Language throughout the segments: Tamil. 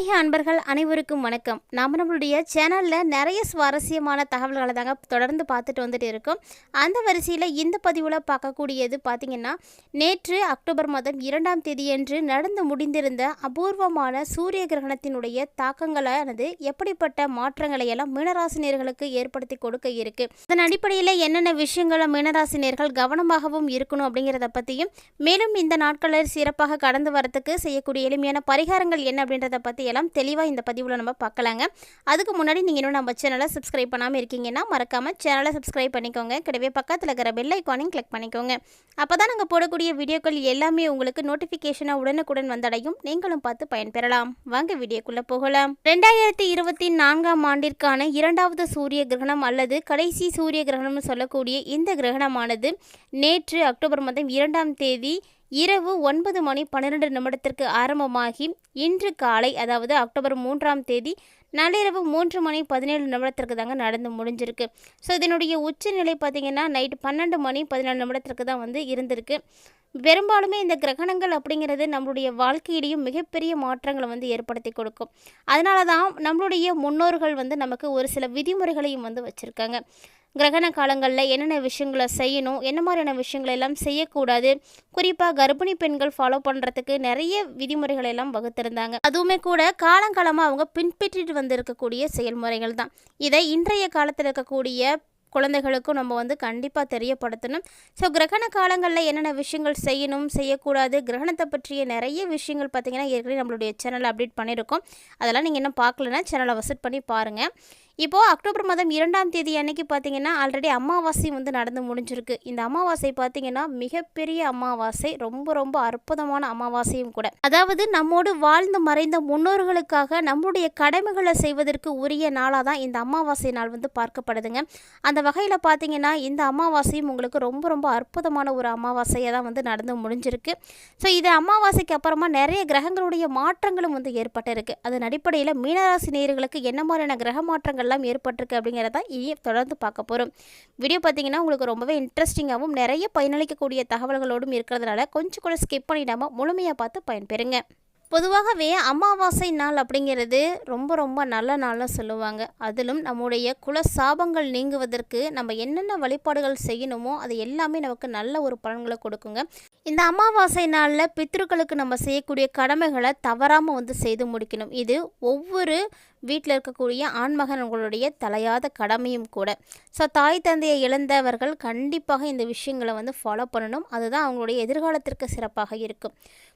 ஆன்மீக அன்பர்கள் அனைவருக்கும் வணக்கம். நாம் நம்மளுடைய சேனலில் நிறைய சுவாரஸ்யமான தகவல்களை தாங்க தொடர்ந்து பார்த்துட்டு வந்துட்டு இருக்கோம். அந்த வரிசையில் இந்த பதிவில் பார்க்கக்கூடியது பார்த்திங்கன்னா நேற்று அக்டோபர் மாதம் இரண்டாம் தேதியன்று நடந்து முடிந்திருந்த அபூர்வமான சூரிய கிரகணத்தினுடைய தாக்கங்களானது எப்படிப்பட்ட மாற்றங்களை எல்லாம் மீனராசினியர்களுக்கு ஏற்படுத்தி கொடுக்க இருக்கு. அதன் அடிப்படையில் என்னென்ன விஷயங்களை மீனராசினியர்கள் கவனமாகவும் இருக்கணும் அப்படிங்கிறத பற்றியும் மேலும் இந்த நாட்களில் சிறப்பாக கடந்து வரத்துக்கு செய்யக்கூடிய எளிமையான பரிகாரங்கள் என்ன அப்படின்றத பற்றி செய்யலாம் தெளிவாக இந்த பதிவில் நம்ம பார்க்கலாங்க. அதுக்கு முன்னாடி நீங்கள் இன்னும் நம்ம சேனலை சப்ஸ்கிரைப் பண்ணாமல் இருக்கீங்கன்னா மறக்காமல் சேனலை சப்ஸ்கிரைப் பண்ணிக்கோங்க. கிடையவே பக்கத்தில் இருக்கிற பெல் ஐக்கானையும் கிளிக் பண்ணிக்கோங்க. அப்போ தான் நாங்கள் போடக்கூடிய வீடியோக்கள் எல்லாமே உங்களுக்கு நோட்டிஃபிகேஷனாக உடனுக்குடன் வந்தடையும். நீங்களும் பார்த்து பயன்பெறலாம். வாங்க வீடியோக்குள்ளே போகலாம். ரெண்டாயிரத்தி இருபத்தி நான்காம் ஆண்டிற்கான இரண்டாவது சூரிய கிரகணம் அல்லது கடைசி சூரிய கிரகணம்னு சொல்லக்கூடிய இந்த கிரகணமானது நேற்று அக்டோபர் மாதம் இரண்டாம் தேதி இரவு ஒன்பது மணி பன்னிரெண்டு நிமிடத்திற்கு ஆரம்பமாகி இன்று காலை அதாவது அக்டோபர் மூன்றாம் தேதி நள்ளிரவு மூன்று மணி பதினேழு நிமிடத்திற்கு தாங்க நடந்து முடிஞ்சிருக்கு. ஸோ இதனுடைய உச்சநிலை பார்த்திங்கன்னா நைட்டு பன்னெண்டு மணி பதினேழு நிமிடத்திற்கு தான் வந்து இருந்திருக்கு. பெரும்பாலுமே இந்த கிரகணங்கள் அப்படிங்கிறது நம்மளுடைய வாழ்க்கையிலையும் மிகப்பெரிய மாற்றங்களை வந்து ஏற்படுத்தி கொடுக்கும். அதனால தான் நம்மளுடைய முன்னோர்கள் வந்து நமக்கு ஒரு சில விதிமுறைகளையும் வந்து வச்சுருக்காங்க. கிரகண காலங்களில் என்னென்ன விஷயங்களை செய்யணும் என்ன மாதிரியான விஷயங்களை எல்லாம் செய்யக்கூடாது குறிப்பாக கர்ப்பிணி பெண்கள் ஃபாலோ பண்ணுறதுக்கு நிறைய விதிமுறைகளை எல்லாம் வகுத்திருந்தாங்க. அதுவுமே கூட காலங்காலமாக அவங்க பின்பற்றிட்டு வந்திருக்கக்கூடிய செயல்முறைகள் தான். இதை இன்றைய காலத்தில் இருக்கக்கூடிய குழந்தைகளுக்கும் நம்ம வந்து கண்டிப்பாக தெரியப்படுத்தணும். ஸோ கிரகண காலங்களில் என்னென்ன விஷயங்கள் செய்யணும் செய்யக்கூடாது கிரகணத்தை பற்றிய நிறைய விஷயங்கள் பார்த்திங்கன்னா ஏற்கனவே நம்மளுடைய சேனலை அப்டேட் பண்ணியிருக்கோம். அதெல்லாம் நீங்கள் இன்னும் பார்க்கலன்னா சேனலை விசிட் பண்ணி பாருங்கள் இப்போது அக்டோபர் மாதம் இரண்டாம் தேதி அன்னைக்கு பார்த்தீங்கன்னா ஆல்ரெடி அமாவாசை வந்து நடந்து முடிஞ்சிருக்கு. இந்த அமாவாசை பார்த்தீங்கன்னா மிகப்பெரிய அமாவாசை ரொம்ப ரொம்ப அற்புதமான அமாவாசையும் கூட. அதாவது நம்மோடு வாழ்ந்து மறைந்த முன்னோர்களுக்காக நம்முடைய கடமைகளை செய்வதற்கு உரிய நாளாக தான் இந்த அமாவாசை நாள் வந்து பார்க்கப்படுதுங்க. அந்த வகையில் பார்த்தீங்கன்னா இந்த அமாவாசையும் உங்களுக்கு ரொம்ப ரொம்ப அற்புதமான ஒரு அமாவாசையாக தான் வந்து நடந்து முடிஞ்சிருக்கு. ஸோ இது அமாவாசைக்கு அப்புறமா நிறைய கிரகங்களுடைய மாற்றங்களும் வந்து ஏற்பட்டிருக்கு. அதன் அடிப்படையில் மீனராசி நேயர்களுக்கு என்ன மாதிரியான கிரக மாற்றங்கள் மாற்றங்கள்லாம் ஏற்பட்டிருக்கு அப்படிங்கிறத இனி தொடர்ந்து பார்க்க போகிறோம் வீடியோ பார்த்தீங்கன்னா உங்களுக்கு ரொம்பவே இன்ட்ரெஸ்டிங்காகவும் நிறைய பயனளிக்கக்கூடிய தகவல்களோடும் இருக்கிறதுனால கொஞ்சம் கூட ஸ்கிப் பண்ணிடாமல் முழுமையாக பார்த்து பயன்பெறுங்க. பொதுவாகவே அமாவாசை நாள் அப்படிங்கிறது ரொம்ப ரொம்ப நல்ல நாளாக சொல்லுவாங்க. அதிலும் நம்முடைய குல சாபங்கள் நீங்குவதற்கு நம்ம என்னென்ன வழிபாடுகள் செய்யணுமோ அது எல்லாமே நமக்கு நல்ல ஒரு பலன்களை கொடுக்குங்க. இந்த அமாவாசை நாளில் பித்ருக்களுக்கு நம்ம செய்யக்கூடிய கடமைகளை தவறாமல் வந்து செய்து முடிக்கணும். இது ஒவ்வொரு வீட்டில் இருக்கக்கூடிய ஆண்மகன்களுடைய தலையாத கடமையும் கூட. ஸோ தாய் தந்தையை இழந்தவர்கள் கண்டிப்பாக இந்த விஷயங்களை வந்து ஃபாலோ பண்ணணும். அதுதான் அவங்களுடைய எதிர்காலத்திற்கு சிறப்பாக இருக்கும்.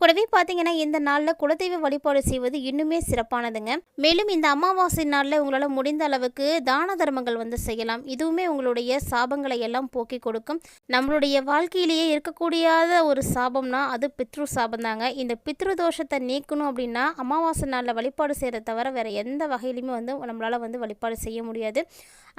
கூடவே பார்த்தீங்கன்னா இந்த நாளில் குலதெய்வ வழிபாடு செய்வது இன்னுமே சிறப்பானதுங்க. மேலும் இந்த அமாவாசை நாளில் உங்களால் முடிந்த அளவுக்கு தான தர்மங்கள் வந்து செய்யலாம். இதுவுமே உங்களுடைய சாபங்களை எல்லாம் போக்கி கொடுக்கும். நம்மளுடைய வாழ்க்கையிலேயே இருக்கக்கூடியாத ஒரு சாபம்னா அது பித்ரு சாபம் தாங்க இந்த பித்ரு தோஷத்தை நீக்கணும் அப்படின்னா அமாவாசை நாளில் வழிபாடு செய்கிறத தவிர வேறு எந்த வகையிலுமே வந்து நம்மளால் வந்து வழிபாடு செய்ய முடியாது.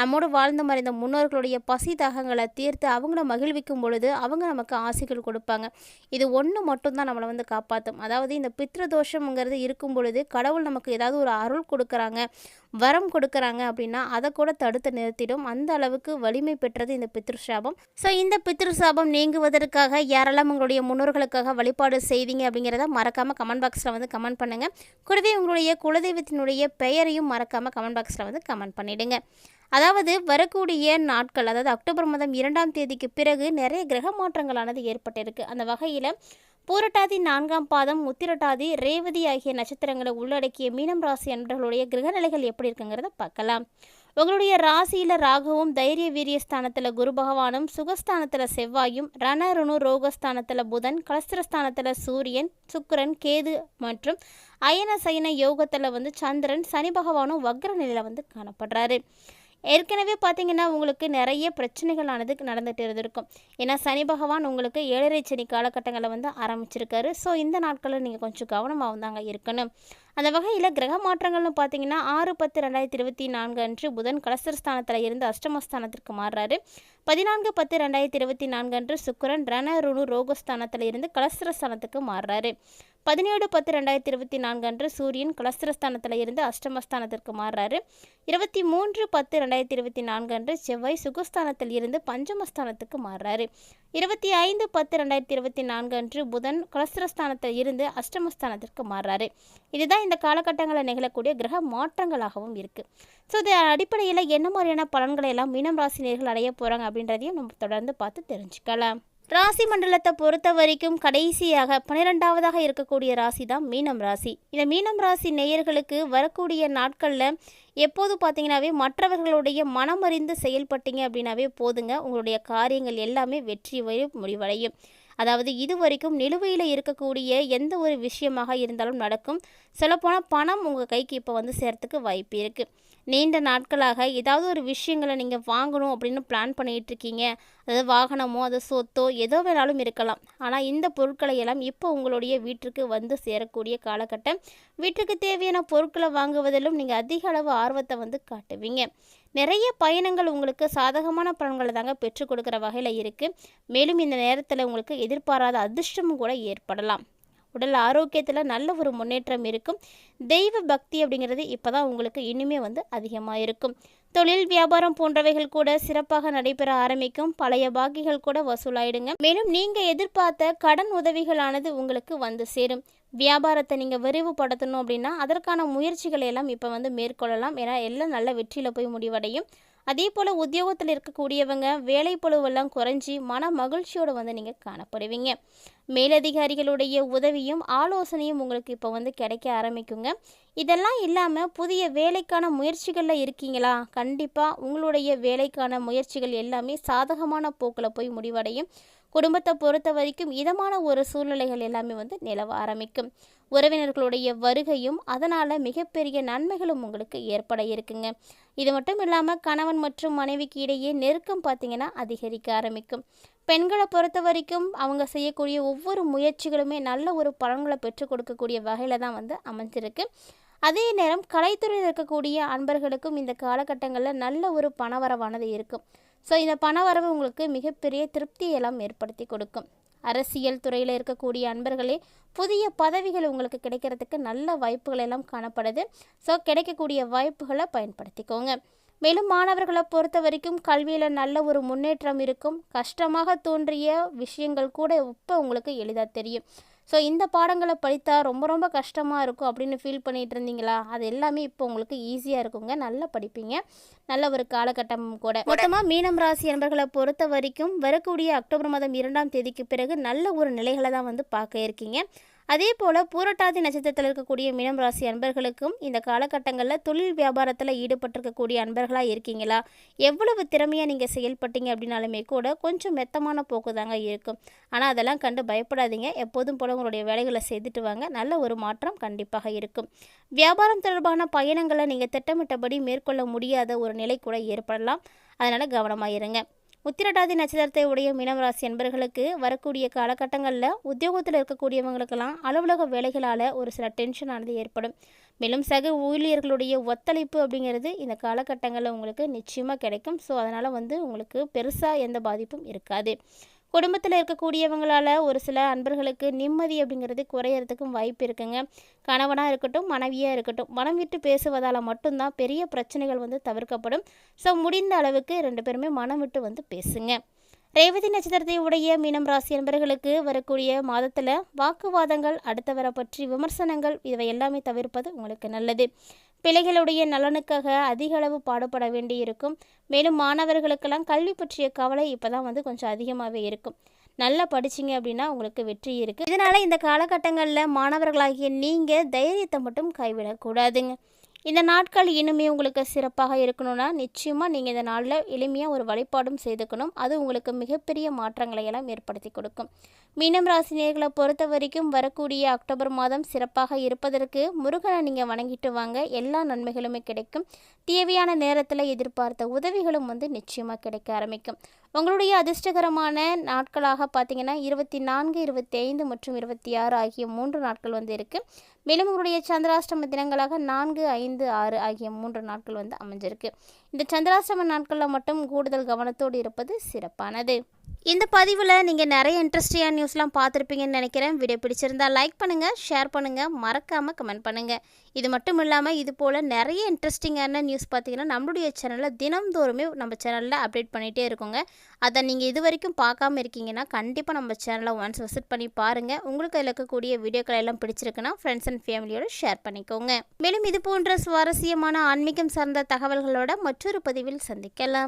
நம்மோடு வாழ்ந்து மறைந்த முன்னோர்களுடைய பசி தாகங்களை தீர்த்து அவங்கள மகிழ்விக்கும் பொழுது அவங்க நமக்கு ஆசைகள் கொடுப்பாங்க. இது ஒன்று மட்டும்தான் நம்மளை வந்து காப்பாற்றும் அதாவது இந்த பித்ருதோஷம்ங்கிறது இருக்கும் பொழுது கடவுள் நமக்கு ஏதாவது ஒரு அருள் கொடுக்குறாங்க வரம் கொடுக்குறாங்க அப்படின்னா அதை கூட தடுத்து நிறுத்திடும். அந்த அளவுக்கு வலிமை பெற்றது இந்த பித்ருசாபம் ஸோ இந்த பித்ரு சாபம் நீங்குவதற்காக யாரெல்லாம் உங்களுடைய முன்னோர்களுக்காக வழிபாடு செய்வீங்க அப்படிங்கிறத மறக்காமல் கமெண்ட் பாக்ஸில் வந்து கமெண்ட் பண்ணுங்கள் கூடவே உங்களுடைய குலதெய்வத்தினுடைய பெயரையும் மறக்காமல் கமெண்ட் பாக்ஸில் வந்து கமெண்ட் பண்ணிவிடுங்க அதாவது வரக்கூடிய நாட்கள் அதாவது அக்டோபர் மாதம் இரண்டாம் தேதிக்கு பிறகு நிறைய கிரக மாற்றங்களானது ஏற்பட்டிருக்கு. அந்த வகையில் பூரட்டாதி நான்காம் பாதம் உத்திரட்டாதி ரேவதி ஆகிய நட்சத்திரங்களை உள்ளடக்கிய மீனம் ராசி அன்பர்களுடைய கிரகநிலைகள் எப்படி இருக்குங்கிறத பார்க்கலாம். உங்களுடைய ராசியில் ராகுவும் தைரிய வீரிய ஸ்தானத்தில் குரு பகவானும் சுகஸ்தானத்தில் செவ்வாயும் ரணருணு ரோகஸ்தானத்தில் புதன் கலஸ்திரஸ்தானத்தில் சூரியன் சுக்கரன் கேது மற்றும் அயன சயன யோகத்தில் வந்து சந்திரன் சனி பகவானும் வக்ர நிலையில் வந்து காணப்படுறாரு. ஏற்கனவே பார்த்தீங்கன்னா உங்களுக்கு நிறைய பிரச்சனைகளானது நடந்துகிட்டு இருந்திருக்கும். ஏன்னா சனி பகவான் உங்களுக்கு ஏழரை சனி காலகட்டங்களை வந்து ஆரம்பிச்சிருக்காரு. ஸோ இந்த நாட்களில் நீங்கள் கொஞ்சம் கவனமாக தாங்க இருக்கணும். அந்த வகையில் கிரக மாற்றங்கள்னு பார்த்தீங்கன்னா ஆறு பத்து ரெண்டாயிரத்தி இருபத்தி நான்கு அன்று புதன் கலசரஸ்தானத்தில் இருந்து அஷ்டமஸ்தானத்திற்கு மாறுறாரு. பதினான்கு பத்து ரெண்டாயிரத்தி இருபத்தி நான்கு அன்று சுக்கரன் ரண ருணு ரோகஸ்தானத்தில் இருந்து கலசரஸ்தானத்துக்கு மாறுறாரு. பதினேழு பத்து ரெண்டாயிரத்தி இருபத்தி நான்கு அன்று சூரியன் கலஸ்திரஸ்தானத்தில் இருந்து அஷ்டமஸ்தானத்திற்கு மாறுறாரு. இருபத்தி மூன்று பத்து ரெண்டாயிரத்தி இருபத்தி நான்கு அன்று செவ்வாய் சுகஸ்தானத்தில் இருந்து பஞ்சமஸ்தானத்துக்கு மாறுறாரு. இருபத்தி ஐந்து பத்து ரெண்டாயிரத்தி இருபத்தி நான்கு அன்று புதன் கலஸ்திரஸ்தானத்தில் இருந்து அஷ்டமஸ்தானத்திற்கு மாறுறாரு. இதுதான் இந்த காலகட்டங்களில் நிகழக்கூடிய கிரக மாற்றங்களாகவும் இருக்குது ஸோ இது அடிப்படையில் என்ன மாதிரியான பலன்களை எல்லாம் மீனம் ராசினியர்கள் அடைய போகிறாங்க அப்படின்றதையும் நம்ம தொடர்ந்து பார்த்து தெரிஞ்சுக்கலாம். ராசி மண்டலத்தை பொறுத்த வரைக்கும் கடைசியாக பன்னிரெண்டாவதாக இருக்கக்கூடிய ராசி தான் மீனம் ராசி. இந்த மீனம் ராசி நேயர்களுக்கு வரக்கூடிய நாட்களில் எப்போது பார்த்தீங்கன்னாவே மற்றவர்களுடைய மனமறிந்து செயல்பட்டீங்க அப்படின்னாவே போதுங்க. உங்களுடைய காரியங்கள் எல்லாமே வெற்றி முடிவடையும். அதாவது இது வரைக்கும் நிலுவையில் இருக்கக்கூடிய எந்த ஒரு விஷயமாக இருந்தாலும் நடக்கும். சொல்லப்போனால் பணம் உங்கள் கைக்கு இப்போ வந்து சேர்த்துக்கு வாய்ப்பு இருக்குது நீண்ட நாட்களாக ஏதாவது ஒரு விஷயங்களை நீங்கள் வாங்கணும் அப்படின்னு பிளான் பண்ணிகிட்டு இருக்கீங்க அதாவது வாகனமோ அது சொத்தோ எதோ வேணாலும் இருக்கலாம். ஆனால் இந்த பொருட்களை எல்லாம் இப்போ உங்களுடைய வீட்டிற்கு வந்து சேரக்கூடிய காலகட்டம். வீட்டுக்கு தேவையான பொருட்களை வாங்குவதிலும் நீங்கள் அதிக அளவு ஆர்வத்தை வந்து காட்டுவீங்க. நிறைய பயணங்கள் உங்களுக்கு சாதகமான பலன்களை தாங்க பெற்றுக் கொடுக்குற வகையில் இருக்குது மேலும் இந்த நேரத்தில் உங்களுக்கு எதிர்பாராத அதிர்ஷ்டமும் கூட ஏற்படலாம். உடல் ஆரோக்கியத்தில் நல்ல ஒரு முன்னேற்றம் இருக்கும். தெய்வ பக்தி அப்படிங்கிறது இப்போ தான் உங்களுக்கு இனிமே வந்து அதிகமாக இருக்கும் தொழில் வியாபாரம் போன்றவைகள் கூட சிறப்பாக நடைபெற ஆரம்பிக்கும். பழைய பாக்கிகள் கூட வசூலாயிடுங்க. மேலும் நீங்கள் எதிர்பார்த்த கடன் உதவிகளானது உங்களுக்கு வந்து சேரும். வியாபாரத்தை நீங்கள் விரிவுபடுத்தணும் அப்படின்னா அதற்கான முயற்சிகளை எல்லாம் இப்போ வந்து மேற்கொள்ளலாம். ஏன்னா எல்லாம் நல்ல வெற்றியில் போய் முடிவடையும். அதே போல் உத்தியோகத்தில் இருக்கக்கூடியவங்க வேலை பொழுவெல்லாம் குறைஞ்சி மன மகிழ்ச்சியோடு வந்து நீங்கள் காணப்படுவீங்க. மேலதிகாரிகளுடைய உதவியும் ஆலோசனையும் உங்களுக்கு இப்போ வந்து கிடைக்க ஆரம்பிக்குங்க. இதெல்லாம் இல்லாமல் புதிய வேலைக்கான முயற்சிகளில் இருக்கீங்களா? கண்டிப்பாக உங்களுடைய வேலைக்கான முயற்சிகள் எல்லாமே சாதகமான போக்கில் போய் முடிவடையும். குடும்பத்தை பொறுத்த வரைக்கும் இதமான ஒரு சூழ்நிலைகள் எல்லாமே வந்து நிலவ ஆரம்பிக்கும். உறவினர்களுடைய வருகையும் அதனால் மிகப்பெரிய நன்மைகளும் உங்களுக்கு ஏற்பட இருக்குங்க. இது மட்டும் இல்லாமல் கணவன் மற்றும் மனைவிக்கு இடையே நெருக்கம் பார்த்திங்கன்னா அதிகரிக்க ஆரம்பிக்கும். பெண்களை பொறுத்த வரைக்கும் அவங்க செய்யக்கூடிய ஒவ்வொரு முயற்சிகளுமே நல்ல ஒரு பலன்களை பெற்றுக் கொடுக்கக்கூடிய வகையில் தான் வந்து அமைஞ்சிருக்கு. அதே நேரம் கலைத்துறையில் இருக்கக்கூடிய அன்பர்களுக்கும் இந்த காலகட்டங்களில் நல்ல ஒரு பணவரவானது இருக்கும். ஸோ இந்த பணவரவு உங்களுக்கு மிகப்பெரிய திருப்தியெல்லாம் ஏற்படுத்தி கொடுக்கும். அரசியல் துறையில் இருக்கக்கூடிய அன்பர்களே புதிய பதவிகள் உங்களுக்கு கிடைக்கிறதுக்கு நல்ல வாய்ப்புகள் எல்லாம் காணப்படுது. ஸோ கிடைக்கக்கூடிய வாய்ப்புகளை பயன்படுத்திக்கோங்க. மேலும் மாணவர்களை பொறுத்த வரைக்கும் கல்வியில் நல்ல ஒரு முன்னேற்றம் இருக்கும். கஷ்டமாக தோன்றிய விஷயங்கள் கூட இப்போ உங்களுக்கு எளிதாக தெரியும். ஸோ இந்த பாடங்களை படித்தா ரொம்ப ரொம்ப கஷ்டமாக இருக்கும் அப்படின்னு ஃபீல் பண்ணிகிட்டு இருந்தீங்களா? அது எல்லாமே இப்போ உங்களுக்கு ஈஸியாக இருக்குங்க. நல்லா படிப்பீங்க. நல்ல ஒரு காலகட்டம் கூட. மொத்தமாக மீனம் ராசி என்பர்களை பொறுத்த வரைக்கும் வரக்கூடிய அக்டோபர் மாதம் இரண்டாம் தேதிக்கு பிறகு நல்ல ஒரு நிலைகளை தான் வந்து பார்க்க இருக்கீங்க. அதே போல் பூரட்டாதி நட்சத்திரத்தில் இருக்கக்கூடிய மீனம் ராசி அன்பர்களுக்கும் இந்த காலகட்டங்களில் தொழில் வியாபாரத்தில் ஈடுபட்டிருக்கக்கூடிய அன்பர்களாக இருக்கீங்களா? எவ்வளவு திறமையாக நீங்கள் செயல்பட்டீங்க அப்படின்னாலுமே கூட கொஞ்சம் மெத்தமான போக்கு தாங்க இருக்கும். ஆனால் அதெல்லாம் கண்டு பயப்படாதீங்க. எப்போதும் போல உங்களுடைய வேலைகளை செய்துட்டு வாங்க. நல்ல ஒரு மாற்றம் கண்டிப்பாக இருக்கும். வியாபாரம் தொடர்பான பயணங்களை நீங்கள் திட்டமிட்டபடி மேற்கொள்ள முடியாத ஒரு நிலை கூட ஏற்படலாம். அதனால் கவனமாக இருங்க. உத்திரட்டாதி நட்சத்திரத்தை உடைய மீனவராசி என்பர்களுக்கு வரக்கூடிய காலகட்டங்களில் உத்தியோகத்தில் இருக்கக்கூடியவங்களுக்கெல்லாம் அலுவலக வேலைகளால் ஒரு சில டென்ஷனானது ஏற்படும். மேலும் சக ஊழியர்களுடைய ஒத்துழைப்பு அப்படிங்கிறது இந்த காலகட்டங்களில் உங்களுக்கு நிச்சயமாக கிடைக்கும். ஸோ அதனால் வந்து உங்களுக்கு பெருசாக எந்த பாதிப்பும் இருக்காது. குடும்பத்தில் இருக்கக்கூடியவங்களால் ஒரு சில அன்பர்களுக்கு நிம்மதி அப்படிங்கிறது குறையறதுக்கும் வாய்ப்பு இருக்குங்க. கணவனாக இருக்கட்டும் மனைவியாக இருக்கட்டும் மனம் விட்டு பேசுவதால் மட்டும்தான் பெரிய பிரச்சனைகள் வந்து தவிர்க்கப்படும். ஸோ முடிந்த அளவுக்கு ரெண்டு பேருமே மனம் விட்டு வந்து பேசுங்க. ரேவதி நட்சத்திரத்தை உடைய மீனம் ராசி என்பர்களுக்கு வரக்கூடிய மாதத்தில் வாக்குவாதங்கள் அடுத்தவரை பற்றி விமர்சனங்கள் இவை எல்லாமே தவிர்ப்பது உங்களுக்கு நல்லது. பிள்ளைகளுடைய நலனுக்காக அதிக அளவு பாடுபட வேண்டி இருக்கும் மேலும் மாணவர்களுக்கெல்லாம் கல்வி பற்றிய கவலை இப்போ தான் வந்து கொஞ்சம் அதிகமாகவே இருக்கும். நல்லா படிச்சிங்க அப்படின்னா உங்களுக்கு வெற்றி இருக்குது இதனால் இந்த காலகட்டங்களில் மாணவர்களாகிய நீங்கள் தைரியத்தை மட்டும் கைவிடக்கூடாதுங்க. இந்த நாட்கள் இனிமே உங்களுக்கு சிறப்பாக இருக்கணும்னா நிச்சயமாக நீங்கள் இந்த நாளில் எளிமையாக ஒரு வழிபாடும் செய்துக்கணும். அது உங்களுக்கு மிகப்பெரிய மாற்றங்களை எல்லாம் ஏற்படுத்தி கொடுக்கும். மீனம் ராசினியர்களை பொறுத்த வரைக்கும் வரக்கூடிய அக்டோபர் மாதம் சிறப்பாக இருப்பதற்கு முருகனை நீங்கள் வணங்கிட்டு வாங்க. எல்லா நன்மைகளுமே கிடைக்கும். தேவையான நேரத்தில் எதிர்பார்த்த உதவிகளும் வந்து நிச்சயமாக கிடைக்க ஆரம்பிக்கும். உங்களுடைய அதிர்ஷ்டகரமான நாட்களாக பார்த்தீங்கன்னா இருபத்தி நான்கு இருபத்தி ஐந்து மற்றும் இருபத்தி ஆறு ஆகிய மூன்று நாட்கள் வந்து இருக்குது மேலும் உங்களுடைய சந்திராஷ்டம தினங்களாக நான்கு ஐந்து ஆறு ஆகிய மூன்று நாட்கள் வந்து அமைஞ்சிருக்கு. இந்த சந்திராசிரம நாட்களில் மட்டும் கூடுதல் கவனத்தோடு இருப்பது சிறப்பானது. இந்த பதிவில் நீங்கள் நிறைய இன்ட்ரெஸ்டிங்கான நியூஸ்லாம் பார்த்துருப்பீங்கன்னு நினைக்கிறேன். வீடியோ பிடிச்சிருந்தா லைக் பண்ணுங்கள் ஷேர் பண்ணுங்கள் மறக்காமல் கமெண்ட் பண்ணுங்கள் இது மட்டும் இல்லாமல் இது போல் நிறைய இன்ட்ரெஸ்டிங்கான நியூஸ் பார்த்தீங்கன்னா நம்மளுடைய சேனலில் தினம்தோறுமே நம்ம சேனலில் அப்டேட் பண்ணிகிட்டே இருக்கோங்க. அதை நீங்கள் இது வரைக்கும் பார்க்காம இருக்கீங்கன்னா கண்டிப்பாக நம்ம சேனலை ஒன்ஸ் விசிட் பண்ணி பாருங்கள் உங்களுக்கு அதில் இருக்கக்கூடிய வீடியோக்கள் எல்லாம் பிடிச்சிருக்குன்னா ஃப்ரெண்ட்ஸ் அண்ட் ஃபேமிலியோடு ஷேர் பண்ணிக்கோங்க. மேலும் இது போன்ற சுவாரஸ்யமான ஆன்மீகம் சார்ந்த தகவல்களோட மற்றொரு பதிவில் சந்திக்கலாம்.